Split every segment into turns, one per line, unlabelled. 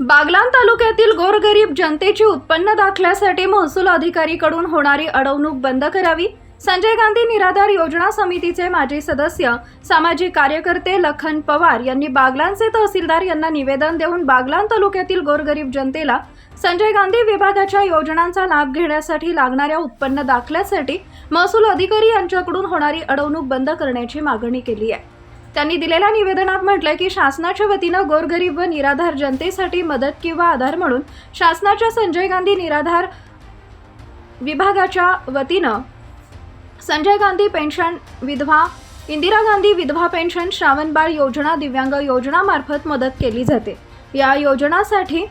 बागलान तालुक्यातील गोरगरीब जनतेची उत्पन्न दाखल्यासाठी महसूल अधिकारीकडून होणारी अडवणूक बंद करावी. संजय गांधी निराधार योजना समितीचे माजी सदस्य सामाजिक कार्यकर्ते लखन पवार यांनी बागलांचे तहसीलदार यांना निवेदन देऊन बागलान तालुक्यातील गोरगरीब जनतेला संजय गांधी विभागाच्या योजनांचा लाभ घेण्यासाठी लागणाऱ्या उत्पन्न दाखल्यासाठी महसूल अधिकारी यांच्याकडून होणारी अडवणूक बंद करण्याची मागणी केली आहे. त्यांनी दिलेल्या निवेदनात म्हटलंय की शासनाच्या वतीनं गोरगरीब व निराधार जनतेसाठी मदत किंवा आधार म्हणून शासनाच्या संजय गांधी निराधार विभागाच्या वतीनं संजय गांधी पेन्शन विधवा इंदिरा गांधी विधवा पेन्शन श्रावणबाळ योजना दिव्यांग योजनामार्फत मदत केली जाते. या योजनासाठी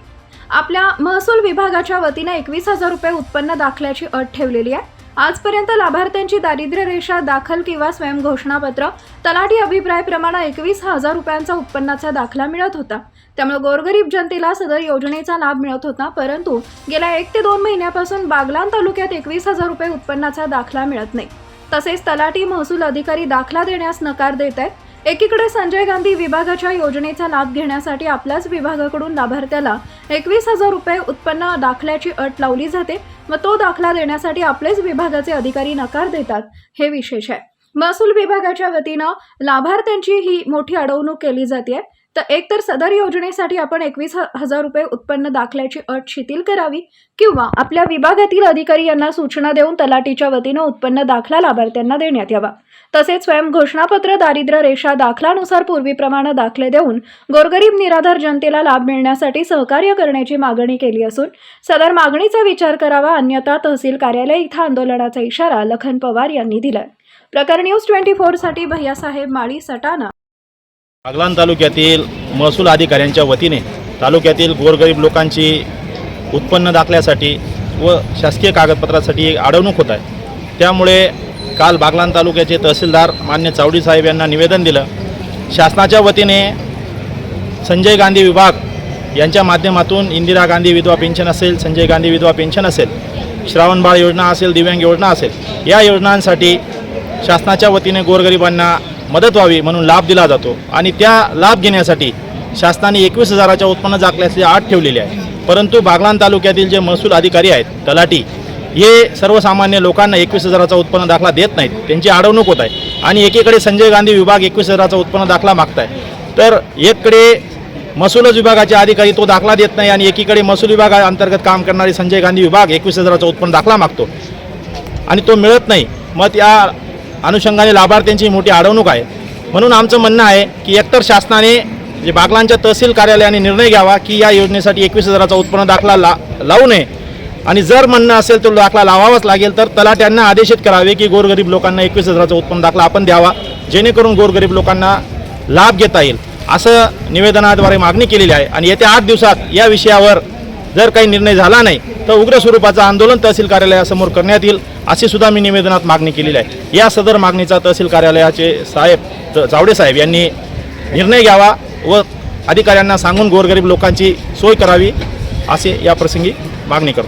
आपल्या महसूल विभागाच्या वतीनं एकवीस हजार रुपये उत्पन्न दाखल्याची अट ठेवलेली आहे. आजपर्यंत लाभार्थ्यांची दारिद्र्य रेषा दाखल किंवा स्वयंघोषणापत्र तलाठी अभिप्रायाप्रमाणे एकवीस हजार रुपयांचा उत्पन्नाचा दाखला मिळत होता. त्यामुळे गोरगरीब जनतेला सदर योजनेचा लाभ मिळत होता परंतु गेल्या एक ते दोन महिन्यापासून बागलान तालुक्यात एकवीस हजार रुपये उत्पन्नाचा दाखला मिळत नाही. तसेच तलाठी महसूल अधिकारी दाखला देण्यास नकार देत आहेत. एकीकडे संजय गांधी विभागाच्या योजनेचा लाभ घेण्यासाठी आपल्याच विभागाकडून लाभार्थ्याला एकवीस हजार रुपये उत्पन्न दाखल्याची अट लावली जाते. व तो दाखला देण्यासाठी आपलेच विभागाचे अधिकारी नकार देतात. हे विशेष आहे. महसूल विभागाच्या वतीनं लाभार्थ्यांची ही मोठी अडवणूक केली जाते. तर एकतर सदर योजनेसाठी आपण एकवीस हजार रुपये उत्पन्न दाखल्याची अट शिथिल करावी किंवा आपल्या विभागातील अधिकारी यांना सूचना देऊन तलाटीच्या वतीनं उत्पन्न दाखला लाभार्थ्यांना देण्यात यावा. तसेच स्वयंघोषणापत्र दारिद्र्य रेषा दाखलानुसार पूर्वीप्रमाणे दाखले देऊन गोरगरीब निराधार जनतेला लाभ मिळण्यासाठी सहकार्य करण्याची मागणी केली असून सदर मागणीचा विचार करावा अन्यथा तहसील कार्यालय इथं आंदोलनाचा इशारा लखन पवार यांनी दिलाय. प्रकार न्यूज ट्वेंटी फोरसाठी भैयासाहेब माळी सटाणा.
बागलाण तालुक्यातील महसूल अधिकाऱ्यांच्या वतीने तालुक्यातील गोरगरीब लोकांची उत्पन्न दाखल्यासाठी व शासकीय कागदपत्रासाठी एक अडवणूक होत आहे. त्यामुळे काल बागलाण तालुक्याचे तहसीलदार मान्य चावडी साहेब यांना निवेदन दिलं. शासनाच्या वतीने संजय गांधी विभाग यांच्या माध्यमातून इंदिरा गांधी विधवा पेन्शन असेल संजय गांधी विधवा पेन्शन असेल श्रावणबाळ योजना असेल दिव्यांग योजना असेल या योजनांसाठी शासनाच्या वतीने गोरगरिबांना मदत व्हावी म्हणून लाभ दिला जातो. आणि त्या लाभ घेण्यासाठी शासनाने एकवीस हजाराच्या उत्पन्न दाखल्याची आठ ठेवलेली आहे. परंतु बागलाण तालुक्यातील जे महसूल अधिकारी आहेत तलाठी हे सर्वसामान्य लोकांना एकवीस हजाराचा उत्पन्न दाखला देत नाहीत. त्यांची अडवणूक होत आहे. आणि एकीकडे संजय गांधी विभाग एकवीस हजाराचा उत्पन्न दाखला मागत आहे तर एककडे महसूलच विभागाचे अधिकारी तो दाखला देत नाही आणि एकीकडे महसूल विभागाअंतर्गत काम करणारे संजय गांधी विभाग एकवीस हजाराचा उत्पन्न दाखला मागतो. आणि तो मिळत नाही. मग त्या अनुषंगाने लाभार्थ्यांची मोठी अडवणूक आहे. म्हणून आमचं म्हणणं आहे की एकतर शासनाने जे बागलांच्या तहसील कार्यालयाने निर्णय घ्यावा की या योजनेसाठी एकवीस हजाराचा उत्पन्न दाखला ला लावू नये. आणि जर म्हणणं असेल तर दाखला लावावाच लागेल तर तलाट्यांना आदेशित करावे की गोरगरीब लोकांना एकवीस हजाराचा उत्पन्न दाखला आपण द्यावा जेणेकरून गोरगरीब लोकांना लाभ घेता येईल. असं निवेदनाद्वारे मागणी केलेली आहे. आणि येत्या आठ दिवसात या विषयावर जर काही निर्णय झाला नाही तर उग्र स्वरूपाचं आंदोलन तहसील कार्यालयासमोर करण्यात येईल अशी सुद्धा मी निवेदनात मागणी केलेली आहे. या सदर मागणीचा तहसील कार्यालयाचे साहेब जावडे साहेब यांनी निर्णय घ्यावा व अधिकाऱ्यांना सांगून गोरगरीब लोकांची सोय करावी असे या प्रसंगी मागणी करतो.